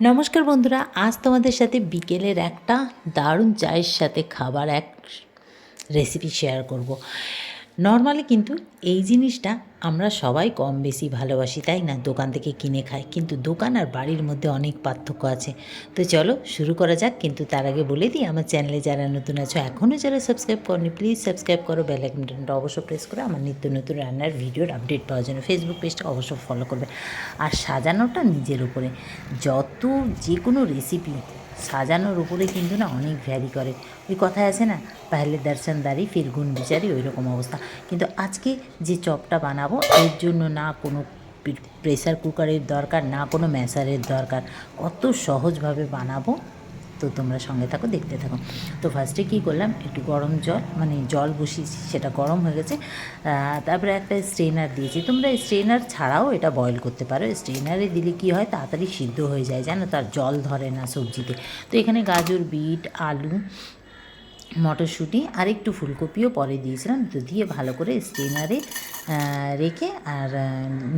নমস্কার বন্ধুরা, আজ তোমাদের সাথে বিকেলের একটা দারুণ চায়ের সাথে খাবার এক রেসিপি শেয়ার করব। নর্মালি কিন্তু এই জিনিসটা আমরা সবাই কম বেশি ভালোবাসি, তাই না? দোকান থেকে কিনে খাই। কিন্তু দোকান আর বাড়ির মধ্যে অনেক পার্থক্য আছে। তো চলো শুরু করা যাক। কিন্তু তার আগে বলে দিই, আমার চ্যানেলে যারা নতুন আছো এখনও যারা সাবস্ক্রাইব করনি প্লিজ সাবস্ক্রাইব করো। বেল আইকনটা অবশ্যই প্রেস করে আমার নিত্য নতুন রান্নার ভিডিওর আপডেট পাওয়ার জন্য ফেসবুক পেজটা অবশ্য ফলো করবে। আর সাজানোটা নিজের উপরে। যত যে কোনো রেসিপি সাজানোর উপরে কিন্তু না অনেক ভ্যারি করে। ওই কথায় আছে না পাহলে ফির গুণ বিচারি ওই রকম অবস্থা। কিন্তু আজকে যে চপটা বানাবো, এর জন্য না কোনো প্রেসার কুকারের দরকার, না কোনো ম্যাসারের দরকার। কত সহজভাবে বানাবো তো তোমরা সঙ্গে থাকো, দেখতে থাকো। তো ফার্স্টে কী করলাম? একটু গরম জল মানে জল বসিয়েছি সেটা গরম হয়ে গেছে। তারপরে একটা স্ট্রেনার দিয়েছি। তোমরা স্ট্রেনার ছাড়াও এটা বয়েল করতে পারো। স্ট্রেনারে দিলে কী হয়? তাড়াতাড়ি সিদ্ধ হয়ে যায়, জানো তার জল ধরে না সবজিতে। তো এখানে গাজর, বিট, আলু, মটরশুঁটি, আর একটু ফুলকপিও পরে দিয়েছিলাম। তো দিয়ে ভালো করে স্টেনারে রেখে আর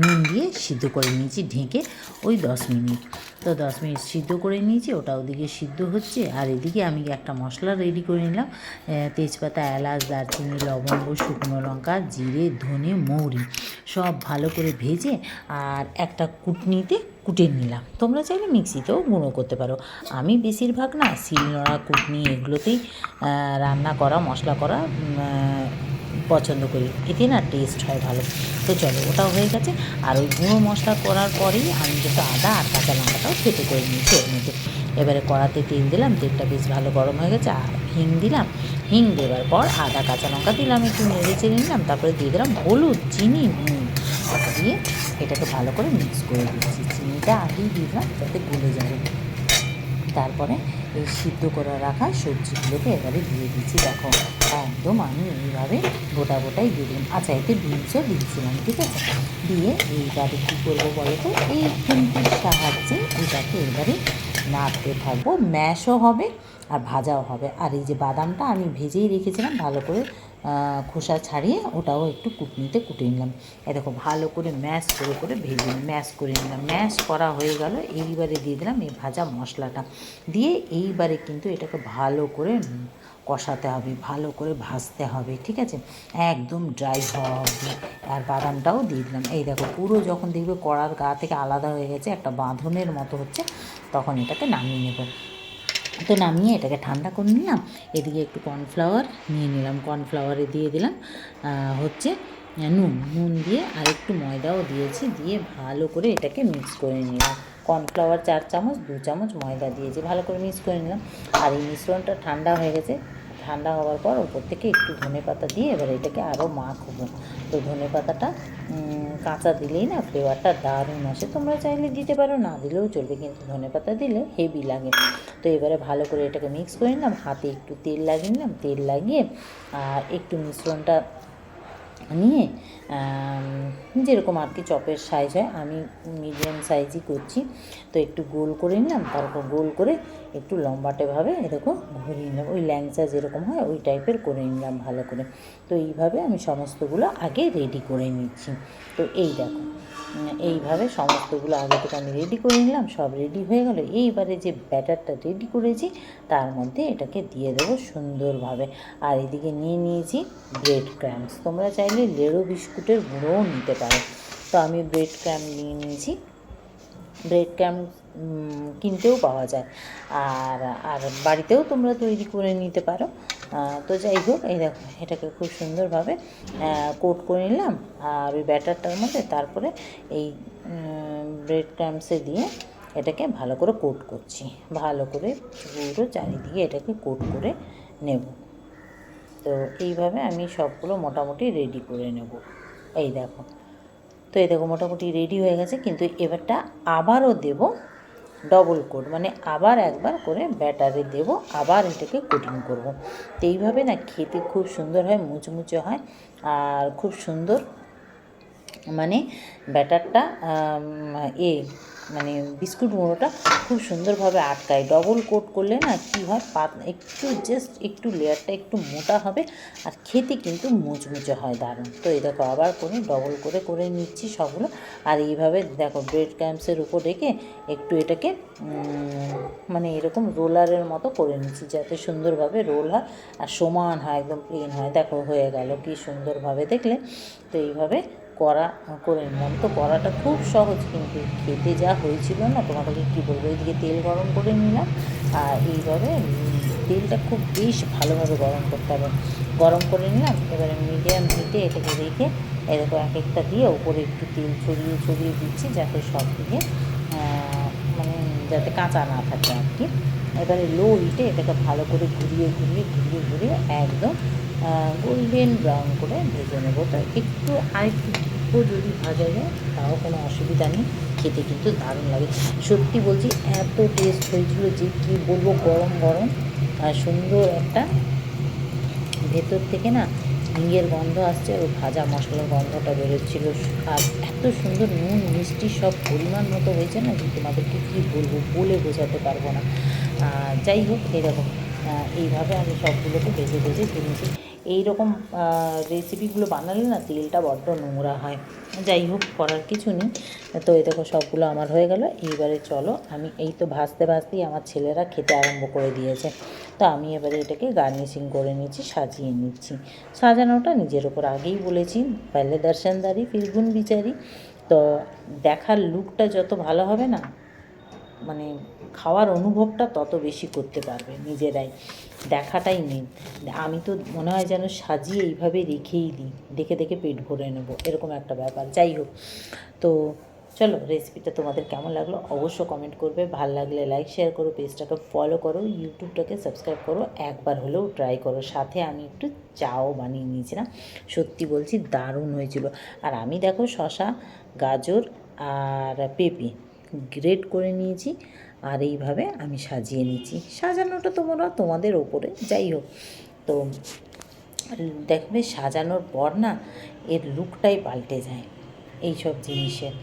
নুন দিয়ে সিদ্ধ করে নিয়েছি ঢেকে ওই দশ মিনিট। তো দশ মিনিট সিদ্ধ করে নিয়েছি, ওটা ওদিকে সিদ্ধ হচ্ছে। আর এদিকে আমি একটা মশলা রেডি করে নিলাম। তেজপাতা, এলাচ, দারচিনি, লবঙ্গ, শুকনো লঙ্কা, জিরে, ধনে, মৌরি সব ভালো করে ভেজে আর একটা কুটনিতে কুটে নিলাম। তোমরা চাইলে মিক্সিতেও গুঁড়ো করতে পারো। আমি বেশিরভাগ না শিলনোড়া, কুটনি এগুলোতেই রান্না করা, মশলা করা পছন্দ করি। এতে না টেস্ট হয় ভালো। তো চলো, ওটাও হয়ে গেছে। আর ওই গুঁড়ো মশলা করার পরেই আমি যেটা আদা আর কাঁচা লঙ্কাটাও ফেটে করে নিয়েছি ওর মধ্যে। এবারে কড়াতে তেল দিলাম, তেলটা বেশ ভালো গরম হয়ে গেছে, আর হিং দিলাম। হিং দেওয়ার পর আদা, কাঁচা লঙ্কা দিলাম, একটু নেড়ে চেড়ে নিলাম, তারপরে দিয়ে দিলাম হলুদ, চিনি দিয়ে এটাকে ভালো করে মিক্স করে দিচ্ছি। চিনিটা আগেই দিয়ে দিলাম, যাতে গলে যাবে। তারপরে এই সিদ্ধ করা রাখা সবজিগুলোকে এবারে দিয়ে দিচ্ছি দেখো, একদম আমি এইভাবে গোটা গোটাই দিয়ে দিলাম। আচ্ছা এতে বিনসও দিয়েছিলাম, ঠিক আছে? দিয়ে এইবারে কী করব বলো তো? এই খুন্তির সাহায্যে এটাকে এবারে নাড়তে থাকব। ম্যাশও হবে আর ভাজাও হবে। আর এই যে বাদামটা আমি ভেজেই রেখেছিলাম, ভালো করে খোসা ছাড়িয়ে ওটাও একটু কুটনিতে কুটে নিলাম। এই দেখো, ভালো করে ম্যাশ করে করে ভেজে ম্যাশ করে নিলাম। ম্যাশ করা হয়ে গেল, এইবারে দিয়ে দিলাম এই ভাজা মশলাটা। দিয়ে এইবারে কিন্তু এটাকে ভালো করে কষাতে হবে, ভালো করে ভাজতে হবে, ঠিক আছে? একদম ড্রাই হওয়া অবধি। আর বাদামটাও দিয়ে দিলাম। এই দেখো, পুরো যখন দেখবে কড়ার গা থেকে আলাদা হয়ে গেছে, একটা বাঁধনের মতো হচ্ছে, তখন এটাকে নামিয়ে নেব। তো নামিয়ে এটাকে ঠান্ডা করে নিলাম। এদিকে একটু কর্নফ্লাওয়ার নিয়ে নিলাম। কর্নফ্লাওয়ারে দিয়ে দিলাম হচ্ছে নুন। নুন দিয়ে আর একটু ময়দাও দিয়েছি, দিয়ে ভালো করে এটাকে মিক্স করে নিলাম। কর্নফ্লাওয়ার চার চামচ, দু চামচ ময়দা দিয়েছি, ভালো করে মিক্স করে নিলাম। আর এই মিশ্রণটা ঠান্ডা হয়ে গেছে ঠান্ডা হওয়ার পর ওপর থেকে একটু ধনে পাতা দিয়ে এবার এটাকে আরও মাখবো। তো ধনে পাতাটা কাঁচা দিলেই না ফ্লেভারটা দারুণ আসে। তোমরা চাইলে দিতে পারো, না দিলেও চলবে, কিন্তু ধনে পাতা দিলে হেভি লাগে। তো এবারে ভালো করে এটাকে মিক্স করে নিলাম। হাতে একটু তেল লাগিয়ে নিলাম। তেল লাগিয়ে, আর একটু মিশ্রণটা নিয়ে যেরকম আর কি চপের সাইজ হয়, আমি মিডিয়াম সাইজই করছি। তো একটু গোল করে নিলাম, তারপর গোল করে একটু লম্বাটেভাবে এরকম ঘুরিয়ে নিলাম। ওই ল্যাংচা যেরকম হয়, ওই টাইপের করে নিলাম ভালো করে। তো এইভাবে আমি সমস্তগুলো আগে রেডি করে নিচ্ছি। তো এই দেখো এইভাবে সমস্তগুলো আগে থেকে আমি রেডি করে নিলাম, সব রেডি হয়ে গেল। এইবারে যে ব্যাটারটা রেডি করেছি, তার মধ্যে এটাকে দিয়ে দেবো সুন্দরভাবে। আর এদিকে নিয়ে নিয়েছি ব্রেড ক্র্যাম্পস তোমরা চাইলে লেড়ো বিস্কুটের গুঁড়োও নিতে পারো। তো আমি ব্রেড ক্র্যাম্প নিয়ে নিয়েছি। ব্রেড ক্র্যাম্প কিনতেও পাওয়া যায়। আর আর বাড়িতেও তোমরা তৈরি করে নিতে পারো। তো যাই হোক, এই দেখো, এটাকে খুব সুন্দরভাবে কোট করে নিলাম। আর ওই ব্যাটারটার মধ্যে তারপরে এই ব্রেড ক্র্যাম্পসে দিয়ে এটাকে ভালো করে কোট করছি। ভালো করে পুরো চারিদিকে এটাকে কোট করে নেব। তো এইভাবে আমি সবগুলো মোটামুটি রেডি করে নেব। এই দেখো তো এ দেখো মোটামুটি রেডি হয়ে গেছে, কিন্তু এবারটা আবারও দেব ডবল কোট মানে আবার একবার করে ব্যাটারে দেব, আবার এটাকে কোটিং করব। তো এইভাবে না খেতে খুব সুন্দর হয়, মুচমুচে হয়, আর খুব সুন্দর মানে ব্যাটারটা এ মানে বিস্কুট গুঁড়োটা খুব সুন্দরভাবে আটকায়। ডবল কোট করলে না কী হয়, পাত একটু জাস্ট একটু লেয়ারটা একটু মোটা হবে আর খেতে কিন্তু মুচমুচে হয় দারুণ। তো এই দেখো আবার করে ডবল করে করে নিচ্ছি সবগুলো। আর এইভাবে দেখো ব্রেড ক্যাম্পসের উপর রেখে একটু এটাকে মানে এরকম রোলারের মতো করে নিচ্ছি যাতে সুন্দরভাবে রোল হয় আর সমান হয়, একদম প্লেন হয়। দেখো হয়ে গেল কি সুন্দরভাবে দেখলে। তো এইভাবে করা করে নিলাম। তো করাটা খুব সহজ কিন্তু খেতে যা হয়েছিল না, তোমাদেরকে কী বলব, এদিকে তেল গরম করে নিলাম। আর এইভাবে তেলটা খুব বেশ ভালোভাবে গরম করতে হবে। গরম করে নিলাম, এবারে মিডিয়াম হিটে এটাকে রেখে এরকম এক একটা দিয়ে ওপরে একটু তেল ছড়িয়ে ছড়িয়ে দিচ্ছি যাতে সব দিকে মানে যাতে কাঁচা না থাকে আর কি। এবারে লো হিটে এটাকে ভালো করে ঘুরিয়ে ঘুরিয়ে ঘুরিয়ে ঘুরিয়ে একদম গোল্ডেন ব্রাউন করে ভেজে নেব। তো একটু আরেকটু যদি ভাজা যায়, তাও কোনো অসুবিধা নেই, খেতে কিন্তু দারুণ লাগে। সত্যি বলছি, এত টেস্ট হয়েছিল যে কী বলব, গরম গরম আর সুন্দর একটা ভেতর থেকে না হিঙের গন্ধ আসছে আর ভাজা মশলার গন্ধটা বেরোচ্ছিল। আর এত সুন্দর নুন, মিষ্টি সব পরিমাণ মতো হয়েছে না যে তোমাদেরকে কী বলব, বলে বোঝাতে পারব না। যাই হোক, এরকম। এইভাবে আমি সবগুলোকে ভেজে ভেজে কিনেছি এইরকম রেসিপিগুলো বানালে না তেলটা বড্ড নোংরা হয়। যাই হোক, করার কিছু নেই। তো এই দেখো সবগুলো আমার হয়ে গেল। এইবারে চলো, আমি এই তো ভাজতে ভাজতেই আমার ছেলেরা খেতে আরম্ভ করে দিয়েছে। তো আমি এবারে এটাকে গার্নিশিং করে নিচ্ছি সাজিয়ে নিচ্ছি। সাজানোটা নিজের ওপর আগেই বলেছি। পেলে দর্শনদারি ফিরগুন বিচারি তো দেখার লুকটা যত ভালো হবে না মানে খাওয়ার অনুভবটা তত বেশি করতে পারবে, নিজেরাই। দেখাটাই মেন আমি তো মনে হয় যেন সাজিয়ে এইভাবে রেখেই দিই। দেখে দেখে পেট ভরে নেব, এরকম একটা ব্যাপার। যাই হোক, তো চলো রেসিপিটা তোমাদের কেমন লাগল অবশ্য কমেন্ট করবে। ভালো লাগলে লাইক শেয়ার করো পেজটাকে ফলো করো ইউটিউবটাকে সাবস্ক্রাইব করো। একবার হলেও ট্রাই করো। সাথে আমি একটু চাও বানিয়ে নিয়েছিলাম। সত্যি বলছি দারুণ হয়েছিল। আর আমি দেখো শশা গাজর আর পেঁপে গ্রেট করে নিয়েছি আর এইভাবে আমি সাজিয়ে নিয়েছি সাজানোটা তোমরা তোমাদের ওপরে, যাই হোক। তো দেখবে সাজানোর পর না এর লুকটাই পাল্টে যায় এই সব জিনিসের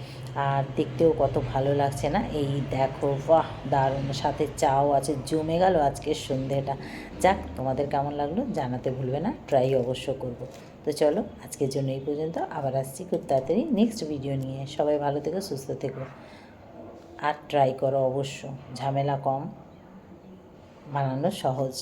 আর দেখতেও কত ভালো লাগছে না? এই দেখো, বাহ, দারুণ। সাথে চাও আছে, জমে গেল আজকের সন্ধেটা। যাক, তোমাদের কেমন লাগল জানাতে ভুলবে না ট্রাই অবশ্য করব। তো চলো, আজকের জন্য এই পর্যন্ত। আবার আসছি খুব তাড়াতাড়ি নেক্সট ভিডিও নিয়ে। সবাই ভালো থেকো, সুস্থ থেকো। আর ট্রাই করো অবশ্য ঝামেলা কম বানানো সহজ।